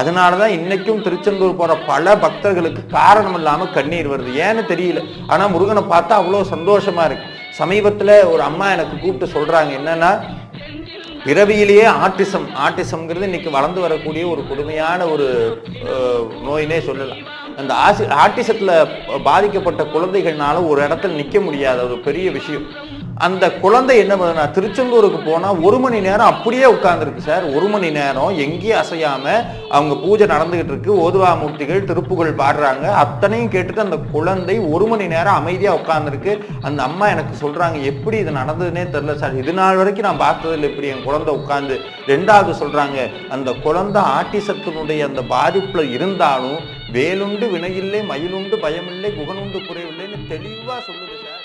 அதனால தான் இன்னைக்கும் திருச்செந்தூர் போற பல பக்தர்களுக்கு காரணம் இல்லாம கண்ணீர் வருது. ஏன்னு தெரியல. ஆனா முருகனை பார்த்தா அவ்வளோ சந்தோஷமா இருக்கு. சமீபத்துல ஒரு அம்மா எனக்கு கூப்பிட்டு சொல்றாங்க என்னன்னா பிறவியிலேயே ஆட்டிசம். ஆட்டிசம்ங்கிறது இன்னைக்கு வளர்ந்து வரக்கூடிய ஒரு கொடுமையான ஒரு நோயினே சொல்லலாம். அந்த ஆசி ஆர்டிசத்தில் பாதிக்கப்பட்ட குழந்தைகள்னால ஒரு இடத்துல நிற்க முடியாத ஒரு பெரிய விஷயம். அந்த குழந்தை என்ன பண்ணுனா திருச்செந்தூருக்கு போனா ஒரு மணி நேரம் அப்படியே உட்கார்ந்துருக்கு சார். ஒரு மணி நேரம் எங்கேயும் அசையாம அவங்க பூஜை நடந்துகிட்டு இருக்கு. ஓதுவா மூர்த்திகள் திருப்புகள் பாடுறாங்க. அத்தனையும் கேட்டுட்டு அந்த குழந்தை ஒரு மணி நேரம் அமைதியா உட்கார்ந்துருக்கு. அந்த அம்மா எனக்கு சொல்றாங்க எப்படி இது நடந்ததுன்னே தெரியல சார். இது நாள் வரைக்கும் நான் பார்த்ததில்லை. இப்படி என் குழந்தை உட்கார்ந்து. ரெண்டாவது சொல்றாங்க அந்த குழந்தை ஆட்டிசத்தினுடைய அந்த பாதிப்புல இருந்தாலும் வேலுண்டு வினையில்லை மயிலுண்டு பயமில்லை குகனுண்டு குறைவில்லைன்னு தெளிவா சொல்லுது சார்.